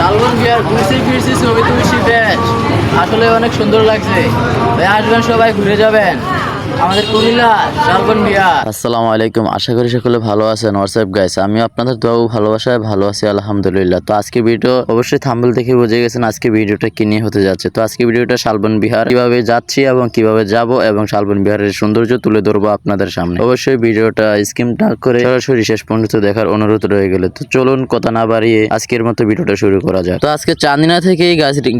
শালবন ভিয়ার ঘুরছি ফিরছি ছবি তুমি আসলে অনেক সুন্দর লাগছে। আসবেন সবাই ঘুরে যাবেন। আসসালামু আলাইকুম। আশা করি সকলে ভালো আছেন। হোয়াটসঅ্যাপ গাইস আমি আপনাদের দোয়া ভালোবাসায় ভালো আছি, আলহামদুলিল্লাহ। তো আজকে ভিডিও অবশ্যই থাম্বল দেখে বুঝে গেছেন আজকে ভিডিওটা কি নিয়ে হতে যাচ্ছে। তো আজকে ভিডিওটা শালবন বিহার, কীভাবে যাচ্ছি এবং কীভাবে যাব এবং শালবন বিহারের সৌন্দর্য তুলে ধরবো আপনাদের সামনে। অবশ্যই ভিডিওটা স্কিম না করে সরাসরি শেষ পর্যন্ত দেখার অনুরোধ রয়ে গেলে। তো চলুন কথা না বাড়িয়ে আজকের মতো ভিডিওটা শুরু করা যাক। তো আজকে চান্দিনা থেকেই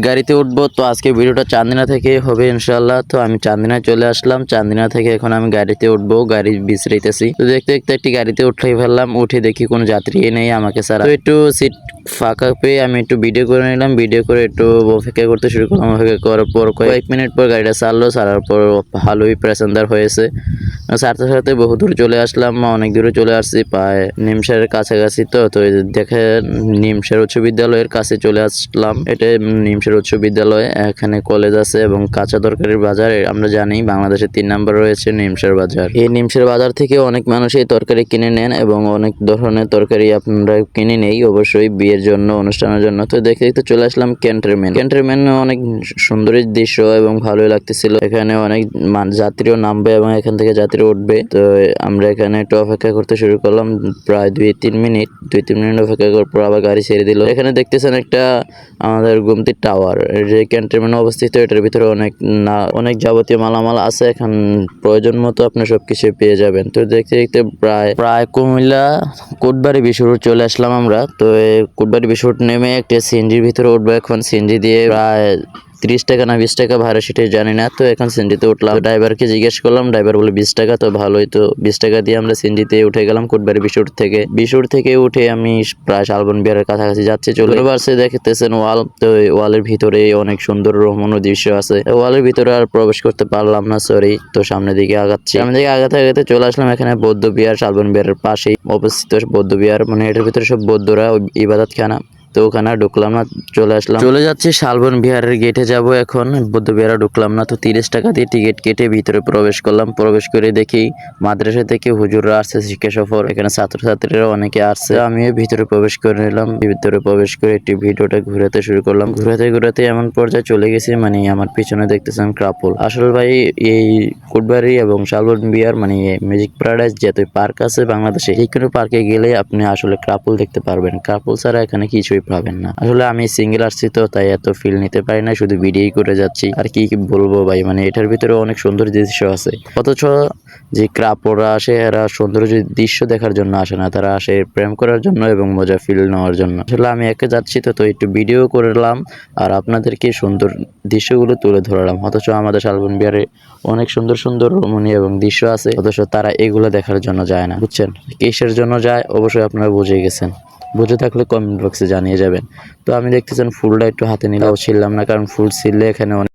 গাড়িতে উঠবো। তো আজকে ভিডিওটা চান্দিনা থেকে হবে ইনশাল্লাহ তো আমি চান্দিনায় চলে আসলাম। চান্দিনা থেকে এখন আমি গাড়িতে উঠবো, গাড়ি বিশ্রাইতেছি। তো দেখতে দেখতে একটি গাড়িতে উঠাই ফেললাম, উঠে দেখি কোনো যাত্রী নেই আমাকে ছাড়া। তো একটু সিট ফাঁকা পেয়ে আমি একটু ভিডিও করে নিলাম ভিডিও করে একটু অপেক্ষা করতে শুরু করলাম। অপেক্ষা করার পর কয়েক মিনিট পর গাড়িটা চাললো চালার পর ভালোই প্যাসেঞ্জার হয়েছে। সাথে সাথে বহু দূর চলে আসলাম অনেক দূরে চলে আসছি, প্রায় নিমসারের কাছাকাছি তো তো দেখে নিমসার উচ্চ বিদ্যালয়ের কাছে চলে আসলাম। এটা নিমসার উচ্চ বিদ্যালয়, এখানে কলেজ আছে এবং কাঁচা তরকারির বাজার আমরা জানি বাংলাদেশে তিন নাম্বার রয়েছে নিমসার বাজার। এই নিমসার বাজার থেকে অনেক মানুষ এই তরকারি কিনে নেন এবং অনেক ধরনের তরকারি আপনারা কিনে নেই, অবশ্যই বিয়ের জন্য, অনুষ্ঠানের জন্য। তো দেখতে দেখতে চলে আসলাম ক্যান্টারম্যান ক্যান্টারম্যান অনেক সুন্দরী দৃশ্য এবং ভালোই লাগতেছিল। এখানে অনেক যাত্রীও নামবে এবং এখান থেকে যাত্রী উঠবে। তো আমরা এখানে একটু অপেক্ষা করতে শুরু করলাম। প্রায় দুই, তিন মিনিট। দুই, তিন মিনিট অপেক্ষা করার পর আবার গাড়ি ছেড়ে দিল। এখানে দেখতেছেন একটা আমাদের গুমতি টাওয়ার। যে ক্যান্টনমেন্ট অবস্থিত, এটার ভিতরে অনেক না, অনেক যাবতীয় মালামাল আছে। এখন প্রয়োজন মতো আপনি সবকিছু পেয়ে যাবেন। তো দেখতে দেখতে প্রায় প্রায় কুমিল্লা কোটবাড়ি বিশুর চলে আসলাম আমরা। তো কোটবাড়ি বিশুর নেমে একটা সিএনজির ভিতরে উঠবো। এখন সিএনজি দিয়ে প্রায় তিরিশ টাকা না বিশ টাকা ভাড়া সেটাই জানি না। তো এখন সিন্ডিতে উঠলাম। ড্রাইভারকে জিজ্ঞেস করলাম, ড্রাইভার বলে বিশ টাকা তো ভালোই। তো বিশ টাকা দিয়ে আমরা সিন্ডিতে উঠে গেলাম কোটবাড়ি বিশুর থেকে। বিশুর থেকে উঠে আমি প্রায় শালবন বিহারের কাছাকাছি যাচ্ছি, চলে বাসে দেখতেছেন ওয়াল। তো ওয়ালের ভিতরে অনেক সুন্দর রহমন দৃশ্য আছে। ওয়ালের ভিতরে আর প্রবেশ করতে পারলাম না সরি তো সামনের দিকে আগাচ্ছি। সামনের দিকে আগাতে আগাতে চলে আসলাম এখানে বৌদ্ধ বিহার, শালবন বিহারের পাশেই অবস্থিত বৌদ্ধ বিহার। মানে এটার ভিতরে সব বৌদ্ধরা ইবাদত খানা তো ওখানে ঢুকলাম না, চলে আসলাম। চলে যাচ্ছি শালবন বিহারের গেটে যাব এখন, বৌদ্ধ বিহারে ঢুকলাম না, তো তিরিশ টাকা দিয়ে টিকিট কেটে ভিতরে প্রবেশ করলাম। প্রবেশ করে দেখি মাদ্রাসা থেকে হুজুররা আসছে, শিক্ষা সফর। এখানে ছাত্রছাত্রীরা অনেকে আসছে। আমিও ভিতরে প্রবেশ করে নিলাম। ভিতরে প্রবেশ করে একটি ভিডিওটা ঘুরাতে শুরু করলাম। ঘুরাতে ঘুরাতে এমন পর্যায়ে চলে গেছি মানে আমার পিছনে দেখতেছেন ক্রাপল। আসল ভাই, এই কুটবাড়ি এবং শালবন বিহার মানে ম্যাজিক প্যারাডাইস যত পার্ক আছে বাংলাদেশে, যে কোনো পার্কে গেলে আপনি আসলে ক্রাপল দেখতে পারবেন। ক্রাপল ছাড়া এখানে কিছুই পাবেন না। আসলে আমি সিঙ্গেল আসছি তো, তাই এত ফিল নিতে পারি না, শুধু ভিডিওই করে যাচ্ছি। আর কি বলব ভাই মানে এটার ভিতরে অনেক সুন্দর দৃশ্য আছে। অথচ যে ক্রাপড়রা আসে, এরা সৌন্দর্য দৃশ্য দেখার জন্য আসে না। তারা আসে প্রেম করার জন্য এবং মজা ফিল নেওয়ার জন্য। আসলে আমি একে যাচ্ছি তো তো একটু ভিডিও করলাম আর আপনাদেরকে সুন্দর দৃশ্যগুলো তুলে ধরলাম। অথচ আমাদের শালবন বিহারে অনেক সুন্দর সুন্দর রমণীয় এবং দৃশ্য আছে। অথচ তারা এগুলো দেখার জন্য যায় না, বুঝছেন? কিসের জন্য যায়, অবশ্যই আপনারা বুঝে গেছেন। বুঝে থাকলে কমেন্ট বক্সে জানিয়ে যাবেন। তো আমি দেখতেছেন ফুলটা একটু হাতে নিলেও ছিললাম না, কারণ ফুল ছিললে এখানে অনেক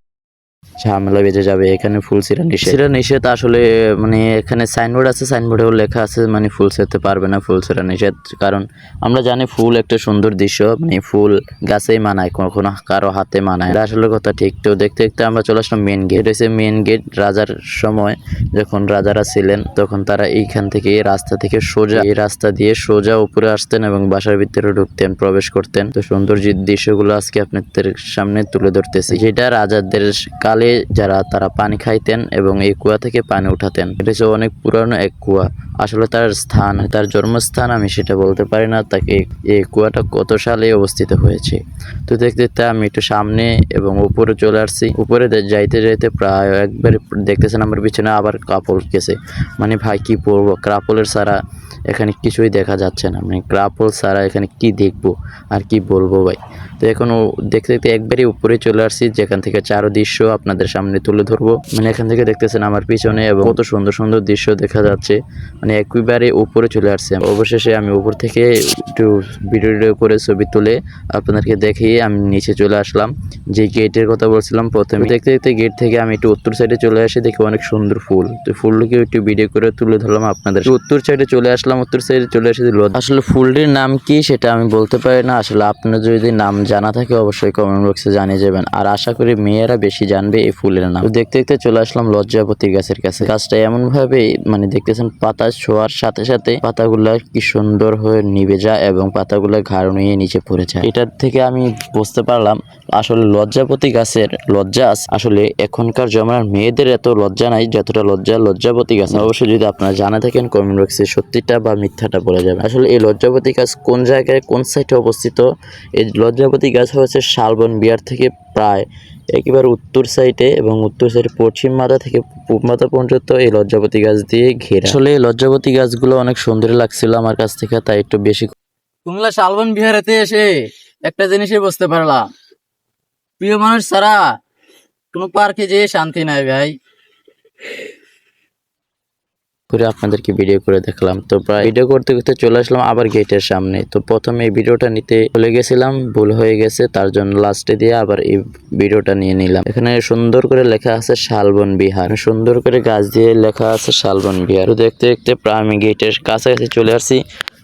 ঝামেলা বেজে যাবে, এখানে ফুল সিরা নিষেধ। ছিঁড়া নিষেধ আসলে মানে এখানে সাইনবোর্ড আছে সাইনবোর্ডেও লেখা আছে মানে ফুল ছিঁড়তে পারবে না ফুল ছিঁড়া নিষেধ। কারণ আমরা জানি ফুল একটা সুন্দর দৃশ্য মানে ফুল গাছেই মানায়, কখনো কারও হাতে মানায় এটা আসলে কথা ঠিক, তো দেখতে দেখতে আমরা চলে আসলাম মেন গেট হয়েছে মেন গেট রাজার সময়, যখন রাজারা ছিলেন, তখন তারা এইখান থেকে, এই রাস্তা থেকে সোজা, এই রাস্তা দিয়ে সোজা উপরে আসতেন এবং বাসার ভিতরে ঢুকতেন, প্রবেশ করতেন। তো সুন্দর যে দৃশ্যগুলো আজকে আপনাদের সামনে তুলে ধরতেছি। যেটা রাজাদের কালে যারা তারা পানি খাইতেন এবং এই কুয়া থেকে পানি উঠাতেন। এটা হচ্ছে অনেক পুরানো এক কুয়া। আসলে তার স্থান, তার জন্মস্থান আমি সেটা বলতে পারি না, তাকে এই কুয়াটা কত সালে অবস্থিত হয়েছে। তো দেখতে দেখতে আমি একটু সামনে এবং উপরে চলে আসছি। উপরে যাইতে যাইতে প্রায় একবার দেখতেছেন আমার পিছনে আবার কাপড় গেছে। মানে ভাই, কি পরবো ক্রাপলের ছাড়া এখানে কিছুই দেখা যাচ্ছে না। মানে ক্রাপল ছাড়া এখানে কি দেখব? আর কি বলব ভাই? তো এখন দেখতে দেখতে একবারই উপরে চলে আসছি, যেখান থেকে চারো দৃশ্য আপনাদের সামনে তুলে ধরবো। মানে এখান থেকে দেখতেছেন আমার পিছনে এবং কত সুন্দর সুন্দর দৃশ্য দেখা যাচ্ছে। মানে একবারে উপরে চলে আসছে। অবশেষে আমি উপর থেকে একটু ভিডিও করে ছবি তুলে আপনাদেরকে দেখিয়ে আমি নিচে চলে আসলাম। যে গেটের কথা বলছিলাম প্রথমে। দেখতে দেখতে গেট থেকে আমি একটু উত্তর সাইডে চলে আসি, দেখি অনেক সুন্দর ফুল। তো ফুলগুলোকে একটু ভিডিও করে তুলে ধরলাম আপনাদের। উত্তর সাইডে চলে আসলাম, উত্তর সাইডে চলে এসে দিল আসলে ফুলটির নাম কি সেটা আমি বলতে পারি না। আসলে আপনার যদি নাম জানা থাকে অবশ্যই কমেন্ট বক্সে জানিয়ে যাবেন। আর আশা করি মেয়েরা বেশি জানবে এই ফুলের নাম। দেখতে দেখতে চলে আসলাম লজ্জাপতি গাছের কাছে। গাছটা এমন ভাবে মানে দেখতেছেন পাতা ছোঁয়ার সাথে সাথে পাতাগুলা কি সুন্দর হয়ে নিভে যায় এবং পাতাগুলো ঘাড় নিয়ে নিচে পড়ে যায়। এটার থেকে আমি বুঝতে পারলাম, আসলে লজ্জাপতি গাছের লজ্জা আসলে এখনকার জমানার মেয়েদের এত লজ্জা নাই, যতটা লজ্জা লজ্জাপতি গাছ। অবশ্যই যদি আপনারা জানা থাকেন কমেন্ট বক্সে সত্যিটা বা মিথ্যাটা বলে যাবে আসলে এই লজ্জাপতি গাছ কোন জায়গায়, কোন সাইডে অবস্থিত? এই লজ্জাপতি গাছ হচ্ছে শালবন বিয়ার থেকে প্রায় একেবারে উত্তর সাইডে এবং উত্তর সাইডে পশ্চিম মাথা থেকে পূব মাথা পর্যন্ত এই লজ্জাপতি গাছ দিয়ে ঘেরা। আসলে এই লজ্জাপতি গাছগুলো অনেক সুন্দর লাগছিল আমার কাছ থেকে তাই একটু বেশি কুমিল্লা শালবন বিহারেতে এসে একটা জিনিসই বুঝতে পারলাম। প্রিয় মানুষ ছাড়া কোনো পার্কে যেয়ে শান্তি নাই ভাই। করে আপনাদেরকে ভিডিও করে দেখলাম। তো প্রায় ভিডিও করতে করতে চলে আসলাম আবার গেটের সামনে। তো প্রথমে এই ভিডিওটা নিতে চলে গেছিলাম, ভুল হয়ে গেছে, তার জন্য লাস্টে দিয়ে আবার এই ভিডিওটা নিয়ে নিলাম। এখানে সুন্দর করে লেখা আছে শালবন বিহার। সুন্দর করে গাছ দিয়ে লেখা আছে শালবন বিহার। দেখতে দেখতে প্রায় আমি গেটের কাছাকাছি চলে আসছি।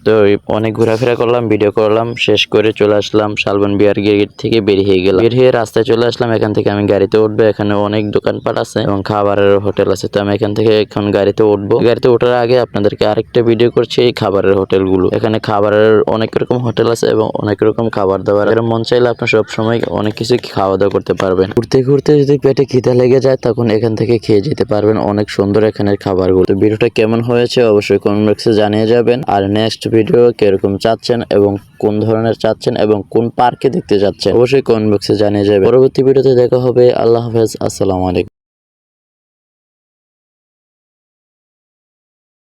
তো অনেক ঘোরাফেরা করলাম ভিডিও করলাম, শেষ করে চলে আসলাম শালবন বিহার গেট থেকে বেরিয়ে গেলাম। বের হয়ে রাস্তায় চলে আসলাম, এখান থেকে আমি গাড়িতে উঠবো, এখানে অনেক দোকানপাট আছে এবং খাবারের হোটেল আছে, তো আমি এখান থেকে এখন গাড়িতে উঠবো। গাড়িতে ওঠার আগে আপনাদেরকে আরেকটা ভিডিও করছি এই খাবারের হোটেলগুলো। এখানে খাবারের অনেক রকম হোটেল আছে এবং অনেক রকম খাবার দাবার এরকম মন চাইলে আপনি সবসময় অনেক কিছু খাওয়া দাওয়া করতে পারবেন। ঘুরতে ঘুরতে যদি পেটে খিদা লেগে যায়, তখন এখান থেকে খেয়ে যেতে পারবেন অনেক সুন্দর এখানের খাবারগুলো। ভিডিওটা কেমন হয়েছে অবশ্যই কমেন্ট বক্সে জানিয়ে যাবেন। আর নেক্সট ভিডিও কীরকম চাচ্ছেন এবং কোন ধরনের চাচ্ছেন এবং কোন পার্কে দেখতে যাচ্ছেন অবশ্যই কমেন্ট বক্সে জানিয়ে যাবেন। পরবর্তী ভিডিওতে দেখা হবে। আল্লাহ হাফেজ। আসসালামু আলাইকুম।